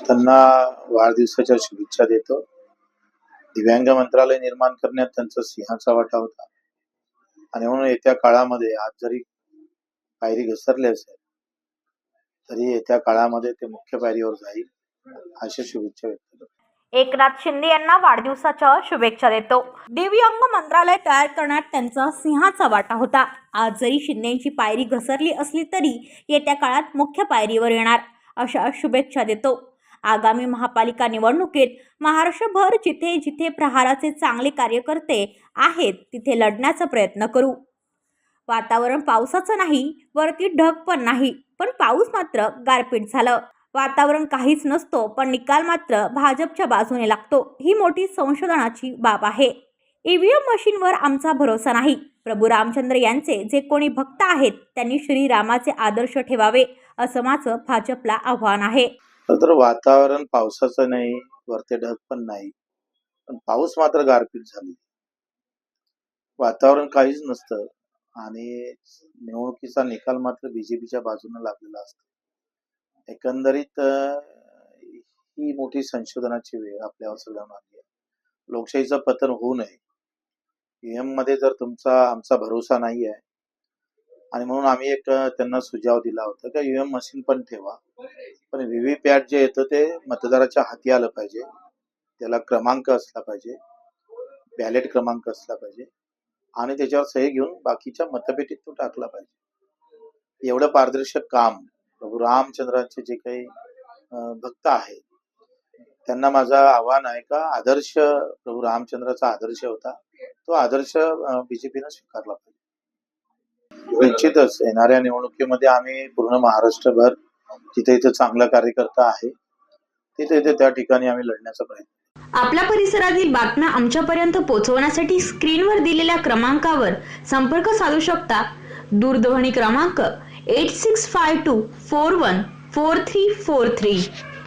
त्यांना वाढदिवसाच्या शुभेच्छा देतो. दिव्यांग मंत्रालय निर्माण करण्यात त्यांचा सिंहाचा वाटा होता. आणि म्हणून येत्या काळामध्ये आज जरी पायरी घसरली असेल तरी येत्या काळामध्ये ते मुख्य पायरीवर जाईल अशा शुभेच्छा व्यक्त करतो. एकनाथ शिंदे यांना वाढदिवसाच्या शुभेच्छा देतो. दिव्यांग मंत्रालय तयार करण्यात त्यांचा सिंहाचा वाटा होता. आज जरी शिंदेची पायरी घसरली असली तरी येत्या काळात मुख्य पायरीवर येणार अशा शुभेच्छा देतो. आगामी महापालिका निवडणुकीत महाराष्ट्रभर जिथे जिथे प्रहाराचे चांगले कार्यकर्ते आहेत तिथे लढण्याचा प्रयत्न करू. वातावरण पावसाचं नाही वरती ढग पण नाही पण पाऊस मात्र गारपीट झालं. वातावरण काहीच नसतो पण निकाल मात्र भाजपच्या बाजूने लागतो ही मोठी संशोधनाची बाब आहे. ईव्हीएम मशीनवर आमचा भरोसा नाही. प्रभू रामचंद्र यांचे जे कोणी भक्त आहेत त्यांनी श्रीरामाचे आदर्श ठेवावे असं माझं भाजपला आव्हान आहे. तर वातावरण पावसाचं नाही वरते ढग पण नाही. पण पाऊस मात्र गारपीट झाली वातावरण काहीच नसतं आणि निवडणुकीचा निकाल मात्र बीजेपीच्या बाजूने लागलेला असतो. एकंदरीत ही मोठी संशोधनाची वेळ आपल्यावर सगळ्यांना आली आहे. लोकशाहीचं पतन होऊ नये. ईएममध्ये जर तुमचा आमचा भरोसा नाही आहे आणि म्हणून आम्ही एक त्यांना सुझाव दिला होता की एम मशीन पण ठेवा. पण व्हीव्हीपॅट जे येतं ते मतदाराच्या हाती आलं पाहिजे. त्याला क्रमांक असला पाहिजे. बॅलेट क्रमांक असला पाहिजे. आणि त्याच्यावर सही घेऊन बाकीच्या मतपेटीत तो टाकला पाहिजे. एवढं पारदर्शक काम प्रभू रामचंद्रांचे जे काही भक्त आहेत त्यांना माझा आव्हान आहे का आदर्श प्रभू रामचंद्राचा आदर्श होता तो आदर्श बीजेपीनं स्वीकारला पाहिजे. निश्चितच येणाऱ्या निवडणुकीमध्ये आम्ही पूर्ण महाराष्ट्रभर जिथे इथे चांगला कार्यकर्ता आहे. तिथे इथे त्या ठिकाणी आम्ही लढण्याचा प्रयत्न आपल्या परिसरातील बातम्या आमच्यापर्यंत पोहोचवण्यासाठी स्क्रीनवर दिलेल्या क्रमांकावर संपर्क साधू शकता. दूरध्वनी क्रमांक eight six five two four one four three four three